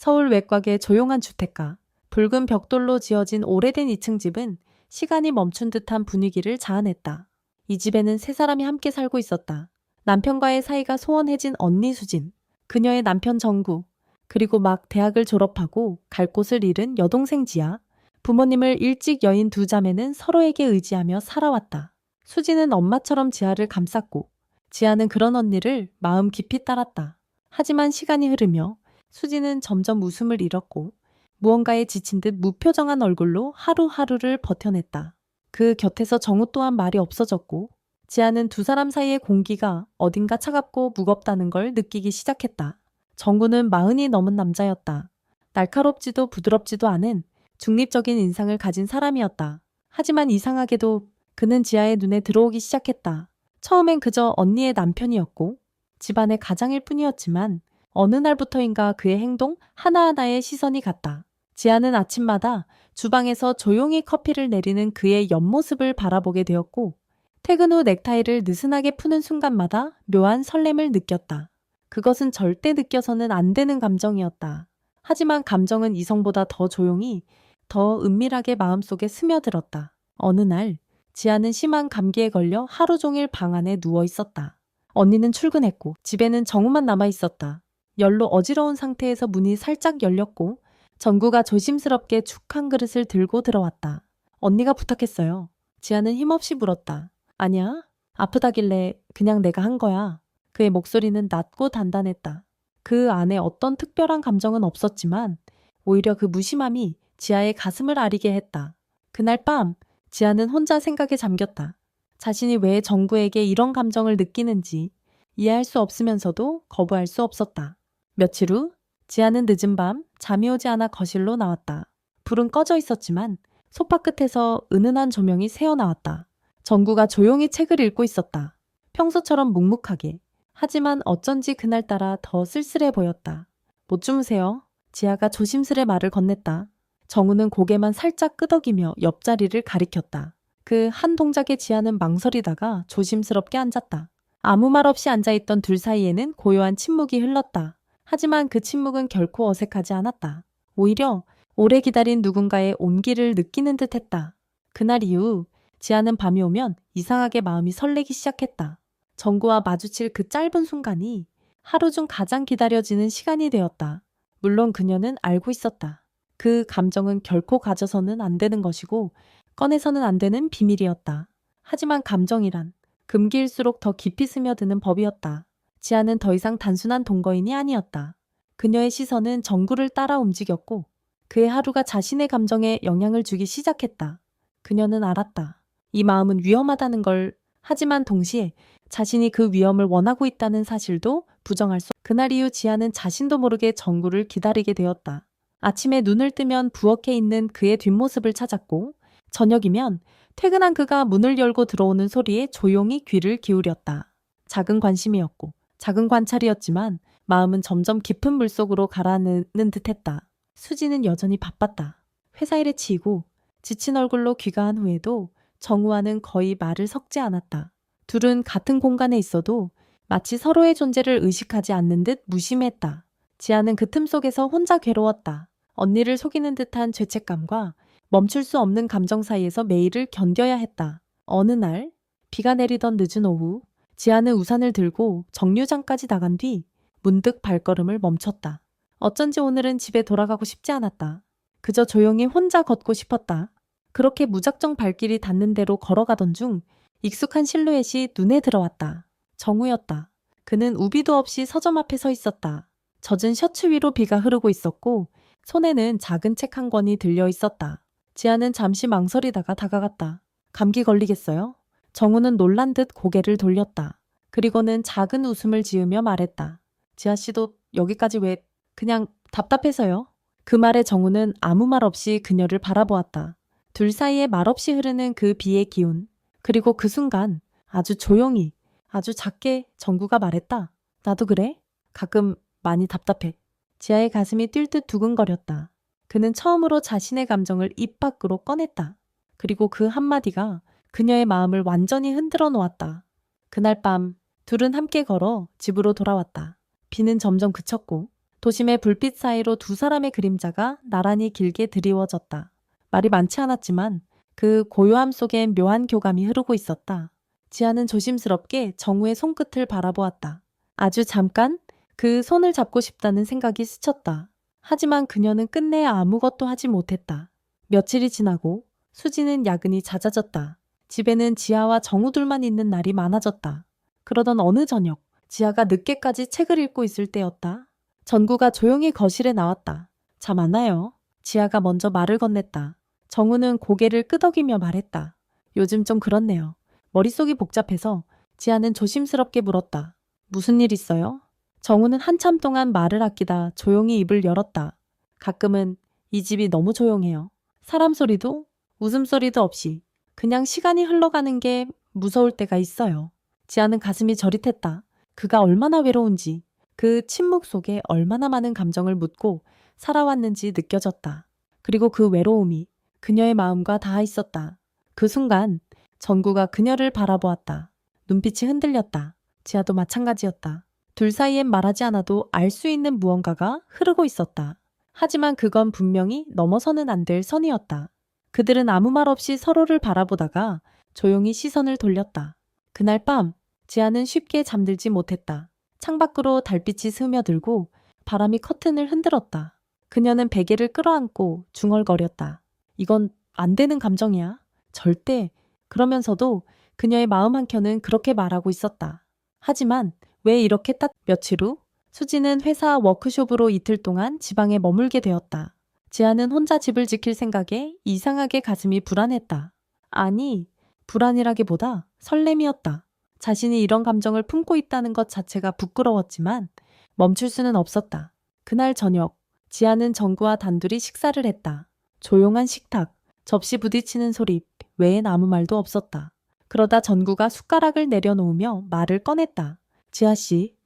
서울 외곽의 조용한 주택가. 붉은 벽돌로 지어진 오래된 2층 집은 시간이 멈춘 듯한 분위기를 자아냈다. 이 집에는 세 사람이 함께 살고 있었다. 남편과의 사이가 소원해진 언니 수진, 그녀의 남편 정구, 그리고 막 대학을 졸업하고 갈 곳을 잃은 여동생 지아, 부모님을 일찍 여인 두 자매는 서로에게 의지하며 살아왔다. 수지는 엄마처럼 지아를 감쌌고, 지아는 그런 언니를 마음 깊이 따랐다. 하지만 시간이 흐르며 수지는 점점 웃음을 잃었고, 무언가에 지친 듯 무표정한 얼굴로 하루하루를 버텨냈다. 그 곁에서 정우 또한 말이 없어졌고, 지아는 두 사람 사이의 공기가 어딘가 차갑고 무겁다는 걸 느끼기 시작했다. 정구는 마흔이 넘은 남자였다. 날카롭지도 부드럽지도 않은 중립적인 인상을 가진 사람이었다. 하지만 이상하게도 그는 지아의 눈에 들어오기 시작했다. 처음엔 그저 언니의 남편이었고 집안의 가장일 뿐이었지만 어느 날부터인가 그의 행동 하나하나에 시선이 갔다. 지아는 아침마다 주방에서 조용히 커피를 내리는 그의 옆모습을 바라보게 되었고 퇴근 후 넥타이를 느슨하게 푸는 순간마다 묘한 설렘을 느꼈다. 그것은 절대 느껴서는 안 되는 감정이었다. 하지만 감정은 이성보다 더 조용히, 더 은밀하게 마음속에 스며들었다. 어느 날, 지아는 심한 감기에 걸려 하루 종일 방 안에 누워 있었다. 언니는 출근했고, 집에는 정우만 남아 있었다. 열로 어지러운 상태에서 문이 살짝 열렸고, 정구가 조심스럽게 죽 한 그릇을 들고 들어왔다. 언니가 부탁했어요. 지아는 힘없이 물었다. 아니야. 아프다길래 그냥 내가 한 거야. 그의 목소리는 낮고 단단했다. 그 안에 어떤 특별한 감정은 없었지만 오히려 그 무심함이 지아의 가슴을 아리게 했다. 그날 밤 지아는 혼자 생각에 잠겼다. 자신이 왜 정구에게 이런 감정을 느끼는지 이해할 수 없으면서도 거부할 수 없었다. 며칠 후 지아는 늦은 밤 잠이 오지 않아 거실로 나왔다. 불은 꺼져 있었지만 소파 끝에서 은은한 조명이 새어 나왔다. 정구가 조용히 책을 읽고 있었다. 평소처럼 묵묵하게. 하지만 어쩐지 그날따라 더 쓸쓸해 보였다. 못 주무세요? 지아가 조심스레 말을 건넸다. 정우는 고개만 살짝 끄덕이며 옆자리를 가리켰다. 그 한 동작에 지아는 망설이다가 조심스럽게 앉았다. 아무 말 없이 앉아있던 둘 사이에는 고요한 침묵이 흘렀다. 하지만 그 침묵은 결코 어색하지 않았다. 오히려 오래 기다린 누군가의 온기를 느끼는 듯 했다. 그날 이후 지아는 밤이 오면 이상하게 마음이 설레기 시작했다. 정구와 마주칠 그 짧은 순간이 하루 중 가장 기다려지는 시간이 되었다. 물론 그녀는 알고 있었다. 그 감정은 결코 가져서는 안 되는 것이고 꺼내서는 안 되는 비밀이었다. 하지만 감정이란 금기일수록 더 깊이 스며드는 법이었다. 지아는 더 이상 단순한 동거인이 아니었다. 그녀의 시선은 정구를 따라 움직였고 그의 하루가 자신의 감정에 영향을 주기 시작했다. 그녀는 알았다. 이 마음은 위험하다는 걸 하지만 동시에 자신이 그 위험을 원하고 있다는 사실도 부정할 수. 그날 이후 지아는 자신도 모르게 정구를 기다리게 되었다. 아침에 눈을 뜨면 부엌에 있는 그의 뒷모습을 찾았고 저녁이면 퇴근한 그가 문을 열고 들어오는 소리에 조용히 귀를 기울였다. 작은 관심이었고 작은 관찰이었지만 마음은 점점 깊은 물속으로 가라앉는 듯했다. 수지는 여전히 바빴다. 회사 일에 치이고 지친 얼굴로 귀가한 후에도 정우와는 거의 말을 섞지 않았다. 둘은 같은 공간에 있어도 마치 서로의 존재를 의식하지 않는 듯 무심했다. 지아는 그 틈 속에서 혼자 괴로웠다. 언니를 속이는 듯한 죄책감과 멈출 수 없는 감정 사이에서 매일을 견뎌야 했다. 어느 날, 비가 내리던 늦은 오후, 지아는 우산을 들고 정류장까지 나간 뒤 문득 발걸음을 멈췄다. 어쩐지 오늘은 집에 돌아가고 싶지 않았다. 그저 조용히 혼자 걷고 싶었다. 그렇게 무작정 발길이 닿는 대로 걸어가던 중 익숙한 실루엣이 눈에 들어왔다. 정우였다. 그는 우비도 없이 서점 앞에 서 있었다. 젖은 셔츠 위로 비가 흐르고 있었고 손에는 작은 책 한 권이 들려 있었다. 지아는 잠시 망설이다가 다가갔다. 감기 걸리겠어요? 정우는 놀란 듯 고개를 돌렸다. 그리고는 작은 웃음을 지으며 말했다. 지아 씨도 여기까지 왜 그냥 답답해서요? 그 말에 정우는 아무 말 없이 그녀를 바라보았다. 둘 사이에 말없이 흐르는 그 비의 기운. 그리고 그 순간 아주 조용히, 아주 작게 정구가 말했다. 나도 그래? 가끔 많이 답답해. 지아의 가슴이 뛸 듯 두근거렸다. 그는 처음으로 자신의 감정을 입 밖으로 꺼냈다. 그리고 그 한마디가 그녀의 마음을 완전히 흔들어 놓았다. 그날 밤 둘은 함께 걸어 집으로 돌아왔다. 비는 점점 그쳤고 도심의 불빛 사이로 두 사람의 그림자가 나란히 길게 드리워졌다. 말이 많지 않았지만 그 고요함 속엔 묘한 교감이 흐르고 있었다. 지아는 조심스럽게 정우의 손끝을 바라보았다. 아주 잠깐 그 손을 잡고 싶다는 생각이 스쳤다. 하지만 그녀는 끝내 아무것도 하지 못했다. 며칠이 지나고 수지는 야근이 잦아졌다. 집에는 지아와 정우 둘만 있는 날이 많아졌다. 그러던 어느 저녁, 지아가 늦게까지 책을 읽고 있을 때였다. 전구가 조용히 거실에 나왔다. 잠 안 와요. 지아가 먼저 말을 건넸다. 정우는 고개를 끄덕이며 말했다. 요즘 좀 그렇네요. 머릿속이 복잡해서 지아는 조심스럽게 물었다. 무슨 일 있어요? 정우는 한참 동안 말을 아끼다 조용히 입을 열었다. 가끔은 이 집이 너무 조용해요. 사람 소리도 웃음소리도 없이 그냥 시간이 흘러가는 게 무서울 때가 있어요. 지아는 가슴이 저릿했다. 그가 얼마나 외로운지, 그 침묵 속에 얼마나 많은 감정을 묻고 살아왔는지 느껴졌다. 그리고 그 외로움이 그녀의 마음과 닿아 있었다. 그 순간 전구가 그녀를 바라보았다. 눈빛이 흔들렸다. 지아도 마찬가지였다. 둘 사이엔 말하지 않아도 알 수 있는 무언가가 흐르고 있었다. 하지만 그건 분명히 넘어서는 안 될 선이었다. 그들은 아무 말 없이 서로를 바라보다가 조용히 시선을 돌렸다. 그날 밤, 지아는 쉽게 잠들지 못했다. 창밖으로 달빛이 스며들고 바람이 커튼을 흔들었다. 그녀는 베개를 끌어안고 중얼거렸다. 이건 안 되는 감정이야. 절대. 그러면서도 그녀의 마음 한켠은 그렇게 말하고 있었다. 하지만 왜 이렇게 딱 며칠 후 수지는 회사 워크숍으로 이틀 동안 지방에 머물게 되었다. 지아는 혼자 집을 지킬 생각에 이상하게 가슴이 불안했다. 아니, 불안이라기보다 설렘이었다. 자신이 이런 감정을 품고 있다는 것 자체가 부끄러웠지만 멈출 수는 없었다. 그날 저녁, 지아는 정구와 단둘이 식사를 했다. 조용한 식탁, 접시 부딪히는 소리 외엔 아무 말도 없었다. 그러다 전구가 숟가락을 내려놓으며 말을 꺼냈다. 지아 씨.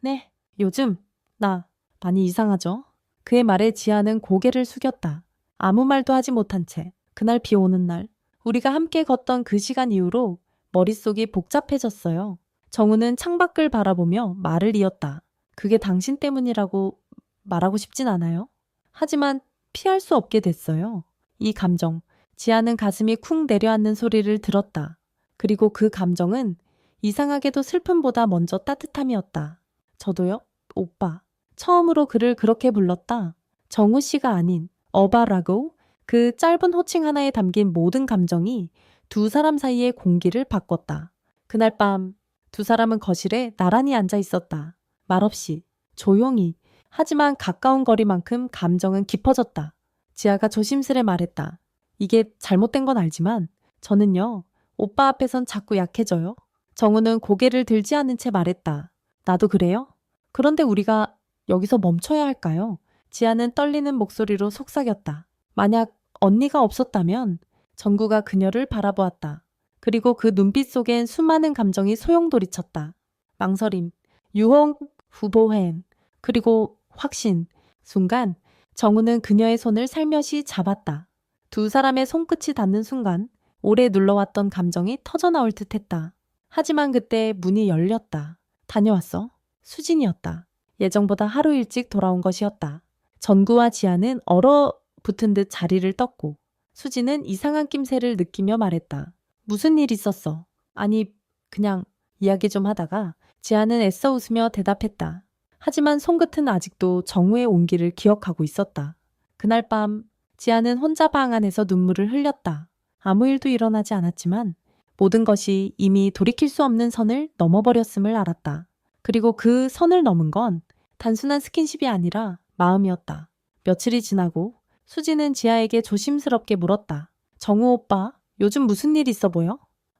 네, 요즘 나 많이 이상하죠? 그의 말에 지아는 고개를 숙였다. 아무 말도 하지 못한 채 그날 비 오는 날 우리가 함께 걷던 그 시간 이후로 머릿속이 복잡해졌어요. 정우는 창밖을 바라보며 말을 이었다. 그게 당신 때문이라고 말하고 싶진 않아요. 하지만 피할 수 없게 됐어요. 이 감정, 지아는 가슴이 쿵 내려앉는 소리를 들었다. 그리고 그 감정은 이상하게도 슬픔보다 먼저 따뜻함이었다. 저도요? 오빠. 처음으로 그를 그렇게 불렀다. 정우 씨가 아닌 어바라고 그 짧은 호칭 하나에 담긴 모든 감정이 두 사람 사이의 공기를 바꿨다. 그날 밤 두 사람은 거실에 나란히 앉아 있었다. 말없이, 조용히, 하지만 가까운 거리만큼 감정은 깊어졌다. 지아가 조심스레 말했다. 이게 잘못된 건 알지만 저는요, 오빠 앞에선 자꾸 약해져요. 정우는 고개를 들지 않은 채 말했다. 나도 그래요? 그런데 우리가 여기서 멈춰야 할까요? 지아는 떨리는 목소리로 속삭였다. 만약 언니가 없었다면 정구가 그녀를 바라보았다. 그리고 그 눈빛 속엔 수많은 감정이 소용돌이쳤다. 망설임, 유혹, 후보행, 그리고 확신. 순간 정우는 그녀의 손을 살며시 잡았다. 두 사람의 손끝이 닿는 순간 오래 눌러왔던 감정이 터져나올 듯 했다. 하지만 그때 문이 열렸다. 다녀왔어. 수진이었다. 예정보다 하루 일찍 돌아온 것이었다. 전구와 지아는 얼어붙은 듯 자리를 떴고 수지는 이상한 낌새를 느끼며 말했다. 무슨 일 있었어? 아니, 그냥 이야기 좀 하다가 지아는 애써 웃으며 대답했다. 하지만 손끝은 아직도 정우의 온기를 기억하고 있었다. 그날 밤 지아는 혼자 방 안에서 눈물을 흘렸다. 아무 일도 일어나지 않았지만 모든 것이 이미 돌이킬 수 없는 선을 넘어버렸음을 알았다. 그리고 그 선을 넘은 건 단순한 스킨십이 아니라 마음이었다. 며칠이 지나고 수지는 지아에게 조심스럽게 물었다. 정우 오빠, 요즘 무슨 일 있어 보여?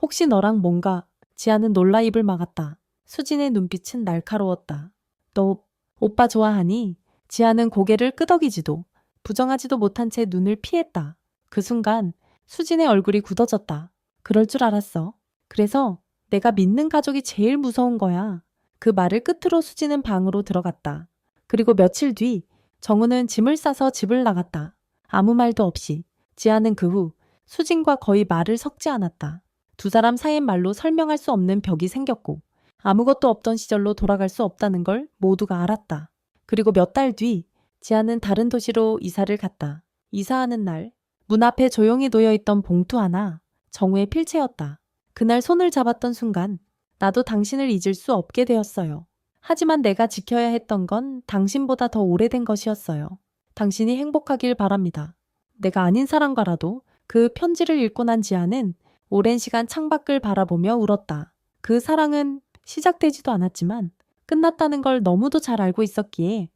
혹시 너랑 뭔가? 지아는 놀라 입을 막았다. 수진의 눈빛은 날카로웠다. 너 오빠 좋아하니? 지아는 고개를 끄덕이지도 부정하지도 못한 채 눈을 피했다. 그 순간 수진의 얼굴이 굳어졌다. 그럴 줄 알았어. 그래서 내가 믿는 가족이 제일 무서운 거야. 그 말을 끝으로 수지는 방으로 들어갔다. 그리고 며칠 뒤 정우는 짐을 싸서 집을 나갔다. 아무 말도 없이. 지아는 그 후 수진과 거의 말을 섞지 않았다. 두 사람 사이의 말로 설명할 수 없는 벽이 생겼고 아무것도 없던 시절로 돌아갈 수 없다는 걸 모두가 알았다. 그리고 몇 달 뒤, 지아는 다른 도시로 이사를 갔다. 이사하는 날, 문 앞에 조용히 놓여 있던 봉투 하나, 정우의 필체였다. 그날 손을 잡았던 순간, 나도 당신을 잊을 수 없게 되었어요. 하지만 내가 지켜야 했던 건 당신보다 더 오래된 것이었어요. 당신이 행복하길 바랍니다. 내가 아닌 사람과라도 그 편지를 읽고 난 지아는 오랜 시간 창밖을 바라보며 울었다. 그 사랑은 시작되지도 않았지만 끝났다는 걸 너무도 잘 알고 있었기에